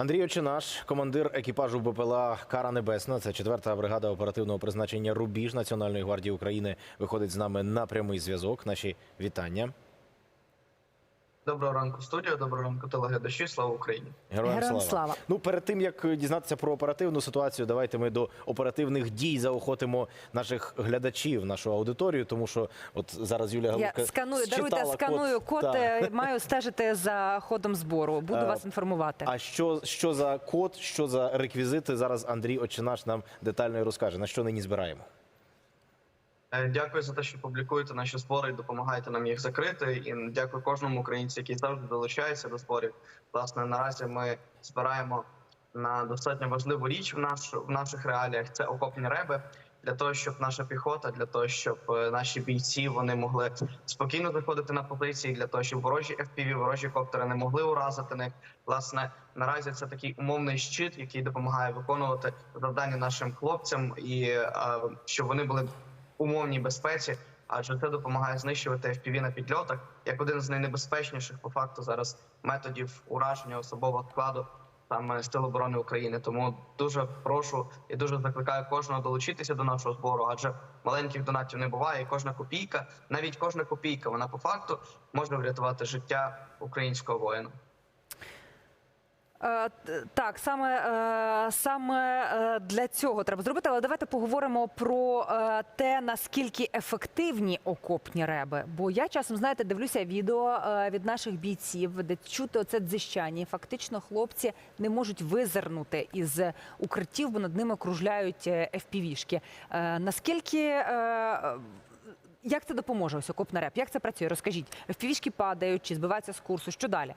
Андрій Очинаш, командир екіпажу БПЛА Кара Небесна. Це четверта бригада оперативного призначення Рубіж Національної гвардії України. Виходить з нами на прямий зв'язок. Наші вітання. Доброго ранку, студія. Доброго ранку, телеглядачі. Слава Україні. Героям, Героям слава. слава. Ну перед тим як дізнатися про оперативну ситуацію, давайте ми до оперативних дій заохотимо наших глядачів, нашу аудиторію, тому що от зараз Юлія Я сканую, даруйте, сканую код. Так. е, Маю стежити за ходом збору. Буду Е, вас інформувати. А що, що за код, що за реквізити? Зараз Андрій Очинаш нам детально розкаже. На що нині збираємо. Е, Дякую за те, що публікуєте наші збори і допомагаєте нам їх закрити. І дякую кожному українцю, який завжди долучається до зборів. Власне, наразі ми збираємо на достатньо важливу річ в наш в наших реаліях. Це окопні реби. Для того щоб наша піхота, для того, щоб е, наші бійці вони могли спокійно заходити на позиції, для того, щоб ворожі FPV, ворожі коптери не могли уразити них. Власне, наразі це такий умовний щит, який допомагає виконувати завдання нашим хлопцям, і е, щоб вони були умовній безпеці, адже це допомагає знищувати FPV на підльотах як один з найнебезпечніших по факту зараз методів ураження особового складу саме Сил оборони України. Тому дуже прошу і дуже закликаю кожного долучитися до нашого збору, адже маленьких донатів не буває. І кожна копійка, навіть кожна копійка, вона по факту може врятувати життя українського воїна. Е, Так, саме, е, саме е, для цього треба зробити. Але давайте поговоримо про те, наскільки ефективні окопні реби. Бо я часом, знаєте, дивлюся відео від наших бійців, де чути оце дзищання. І Фактично, хлопці не можуть визирнути із укриттів, бо над ними кружляють FPV-шки. Наскільки як це допоможе ось окопна реп? Як це працює? Розкажіть, FPV-шки падають чи збиваються з курсу? Що далі?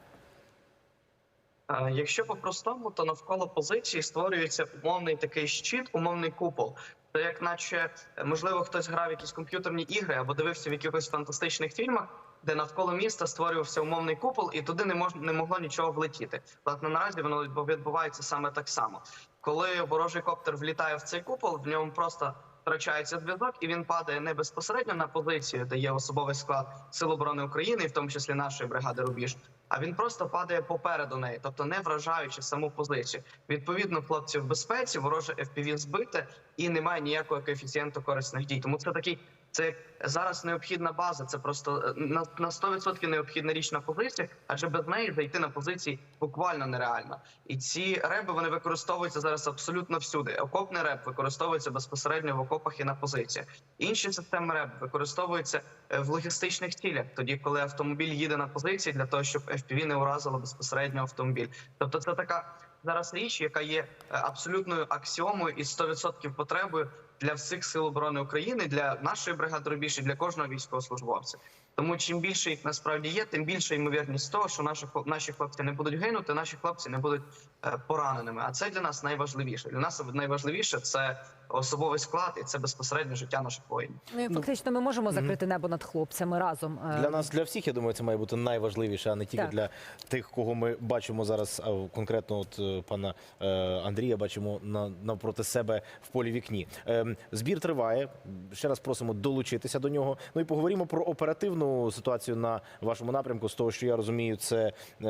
Якщо по-простому, то навколо позиції створюється умовний такий щит, умовний купол. Це як наче можливо хтось грав якісь комп'ютерні ігри або дивився в якихось фантастичних фільмах, де навколо міста створювався умовний купол, і туди не мож не могло нічого влетіти. Власне, наразі воно відбу- відбувається саме так само. Коли ворожий коптер влітає в цей купол, в ньому просто втрачається зв'язок, і він падає не безпосередньо на позицію, де є особовий склад Сил оборони України, і в тому числі нашої бригади Рубіж. А він просто падає попереду неї, тобто не вражаючи саму позицію. Відповідно, хлопці в безпеці, вороже FPV збите і немає ніякого коефіцієнту корисних дій. Тому це такий. Це зараз необхідна база. Це просто е, на на 100% необхідна річ на позиціях, адже без неї зайти на позиції буквально нереально. І ці реби вони використовуються зараз абсолютно всюди. Окопний реб використовується безпосередньо в окопах і на позиціях. Інші системи реб використовуються е, в логістичних цілях, тоді коли автомобіль їде на позиції для того, щоб FPV не уразило безпосередньо автомобіль. Тобто, це така зараз річ, яка є е, абсолютною аксіомою і 100% потребою для всіх сил оборони України, для нашої бригади «Рубіж» для кожного військовослужбовця. Тому чим більше їх насправді є, тим більша ймовірність того, що наші наші хлопці не будуть гинути, наші хлопці не будуть е, пораненими. А це для нас найважливіше. Для нас найважливіше це особовий склад і це безпосередньо життя наших воїнів. Ну і фактично ми можемо закрити небо над хлопцями разом. Е, Для нас, для всіх, я думаю, це має бути найважливіше, а не тільки Так. для тих, кого ми бачимо зараз, а конкретно от е, пана е, Андрія, бачимо на, навпроти себе в полі вікні. Ем, Збір триває. Ще раз просимо долучитися до нього. Ну і поговоримо про оперативну ситуацію на вашому напрямку. З того, що я розумію, це е,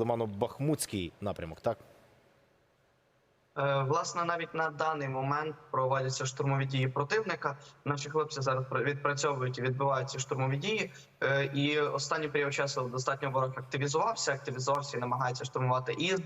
Лимано-Бахмутський напрямок, так? Е, Власне, навіть на даний момент проводяться штурмові дії противника. Наші хлопці зараз відпрацьовують і відбивають ці штурмові дії. Е, І останній період часу достатньо ворог активізувався, активізувався і намагається штурмувати і з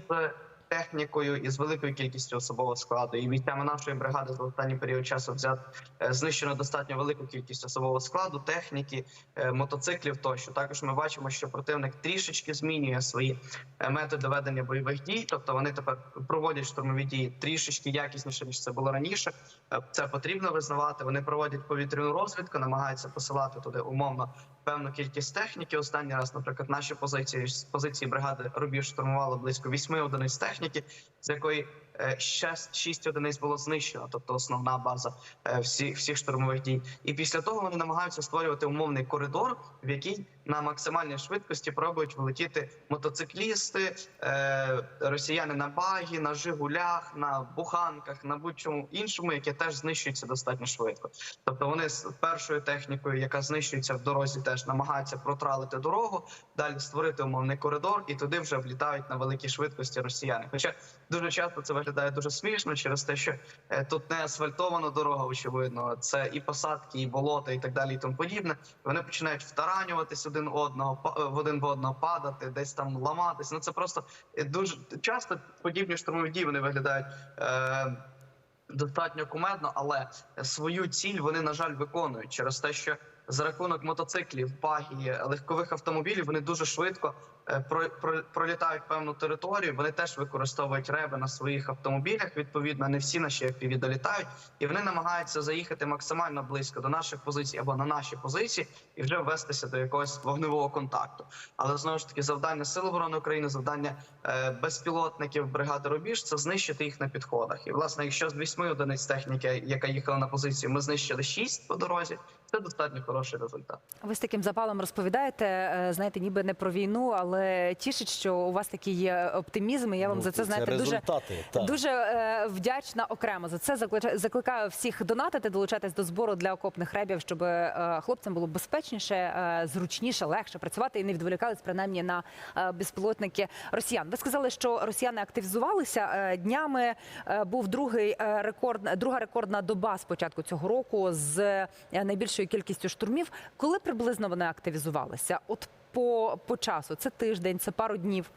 технікою, і з великою кількістю особового складу. І бійцями нашої бригади за останній період часу взят е, знищено достатньо велику кількість особового складу, техніки, е, мотоциклів. Тощо також ми бачимо, що противник трішечки змінює свої е, методи ведення бойових дій. Тобто вони тепер проводять штурмові дії трішечки якісніше ніж це було раніше. Це потрібно визнавати. Вони проводять повітряну розвідку, намагаються посилати туди умовно певну кількість техніки. Останній раз, наприклад, наші позиції з позиції бригади Рубіж штурмували близько вісьми одиниць техніки, з якої ще шість одиниць було знищено, тобто основна база е, всіх, всіх штурмових дій. І після того вони намагаються створювати умовний коридор, в який на максимальній швидкості пробують влетіти мотоциклісти, е, росіяни на багі, на жигулях, на буханках, на будь-чому іншому, яке теж знищується достатньо швидко. Тобто вони з першою технікою, яка знищується в дорозі, теж намагаються протралити дорогу, далі створити умовний коридор, і туди вже влітають на великій швидкості росіяни. Хоча дуже часто це виглядає дуже смішно через те, що е, тут не асфальтована дорога, очевидно, це і посадки, і болота, і так далі, і тому подібне. Вони починають втаранюватись один одного, е, в один в одного падати, десь там ламатись. Ну це просто е, дуже часто подібні штурмові дії вони виглядають. Е, достатньо кумедно, але свою ціль вони на жаль виконують через те, що за рахунок мотоциклів, багі, легкових автомобілів вони дуже швидко пролітають певну територію. Вони теж використовують реби на своїх автомобілях. Відповідно, не всі наші FPV долітають, і вони намагаються заїхати максимально близько до наших позицій або на наші позиції і вже ввестися до якогось вогневого контакту. Але знову ж таки, завдання Сил оборони України, завдання е, безпілотників бригади Рубіж це знищити їх на підходах. І власне, якщо з вісьми одиниць техніки, яка їхала на позицію, ми знищили шість по дорозі, це достатньо хороший результат. Ви з таким запалом розповідаєте, е, знаєте, ніби не про війну, але тішить, що у вас такий є оптимізм. І я вам Ну, за це знаєте дуже так. Дуже е, вдячна окремо за це. Закликаю всіх донатити, долучатись до збору для окопних ребів, щоб е, хлопцям було безпечніше, е, зручніше, легше працювати і не відволікались принаймні на е, безпілотники росіян. Ви сказали, що росіяни активізувалися Е, днями. е, Був другий е, рекорд, друга рекордна доба з початку цього року з е, найбільшою кількістю штурмів. Коли приблизно вони активізувалися? От по, по часу, це тиждень, це пару днів.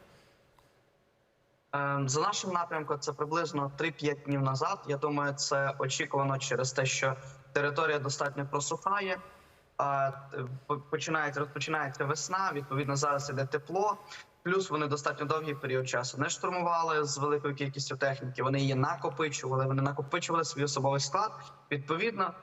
Ем, За нашим напрямком, це приблизно 3-5 днів назад. Я думаю, це очікувано через те, що територія достатньо просухає. Починається розпочинається весна. Відповідно, зараз іде тепло. Плюс вони достатньо довгий період часу не штурмували з великою кількістю техніки. Вони її накопичували. Вони накопичували свій особовий склад. Відповідно,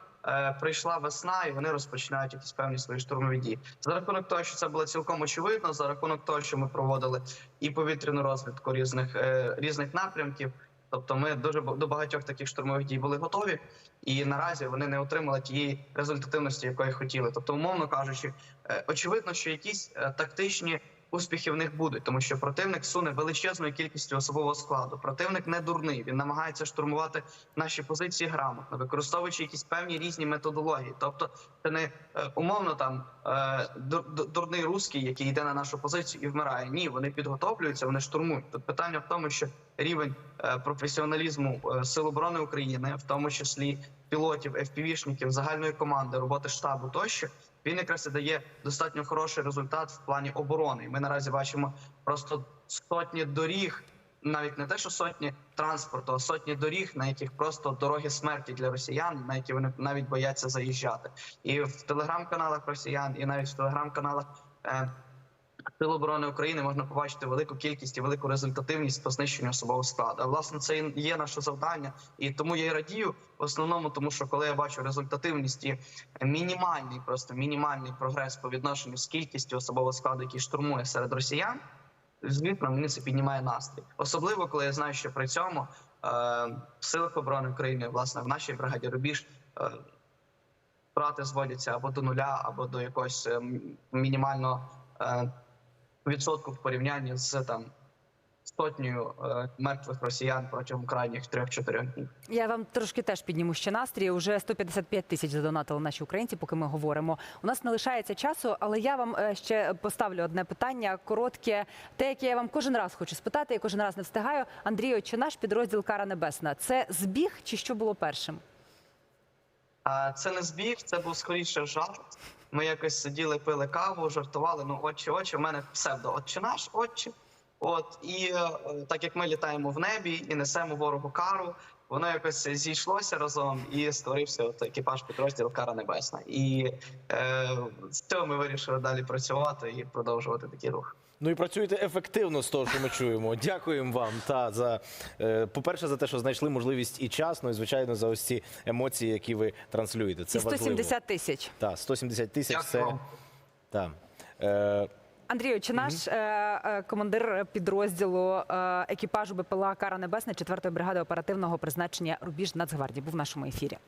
прийшла весна, і вони розпочинають якісь певні свої штурмові дії. За рахунок того, що це було цілком очевидно, за рахунок того, що ми проводили і повітряну розвідку різних е, різних напрямків. Тобто, ми дуже до багатьох таких штурмових дій були готові, і наразі вони не отримали тієї результативності, якої хотіли. Тобто, умовно кажучи, е, очевидно, що якісь е, тактичні успіхи в них будуть, тому що противник суне величезною кількістю особового складу. Противник не дурний. Він намагається штурмувати наші позиції грамотно, використовуючи якісь певні різні методології. Тобто, це не е, умовно там е, дур- дур- дурний русський, який йде на нашу позицію і вмирає. Ні, вони підготовлюються, вони штурмують. Тут питання в тому, що рівень е, професіоналізму сил оборони України, в тому числі пілотів, FPV-шників, загальної команди, роботи штабу тощо. Він якраз і дає достатньо хороший результат в плані оборони. Ми наразі бачимо просто сотні доріг, навіть не те, що сотні транспорту, а сотні доріг, на яких просто дороги смерті для росіян, на які вони навіть бояться заїжджати. І в телеграм-каналах росіян, і навіть в телеграм-каналах. Е, Сил оборони України можна побачити велику кількість і велику результативність по знищенню особового складу. Власне це є наше завдання, і тому я і радію в основному, тому що коли я бачу результативність і мінімальний, просто мінімальний прогрес по відношенню з кількістю особового складу, який штурмує серед росіян, звісно, мені це піднімає настрій. Особливо, коли я знаю, що при цьому е, в силах оборони України, власне, в нашій бригаді Рубіж. Е, Втрати зводяться або до нуля, або до якогось е, м- мінімального е, відсотку в порівнянні з там сотнею е, мертвих росіян протягом крайніх трьох-чотирьох днів. Я вам трошки теж підніму ще настрій. Уже 155 тисяч задонатили наші українці, поки ми говоримо. У нас не лишається часу, але я вам е, ще поставлю одне питання коротке, те, яке я вам кожен раз хочу спитати, я кожен раз не встигаю. Андрію, чи наш підрозділ Кара Небесна це збіг чи що було першим? А це не збіг, це був скоріше жарт. Ми якось сиділи, пили каву, жартували. Ну, очі, очі. в мене псевдо отче наш, отче. От і е, так як ми літаємо в небі і несемо ворогу кару, воно якось зійшлося разом і створився от екіпаж підрозділ Кара Небесна. І е, з цього ми вирішили далі працювати і продовжувати такий рух. Ну і працюєте ефективно з того, що ми чуємо. Дякуємо вам та за е, по-перше, за те, що знайшли можливість і час, ну і звичайно за ось ці емоції, які ви транслюєте. Це І 170 важливо. тисяч. Так, 170 тисяч. Це вам. так. Е, Андрію, чи наш е, е, командир підрозділу е, екіпажу БПЛА Кара Небесна 4-ї бригади оперативного призначення Рубіж Нацгвардії був в нашому ефірі?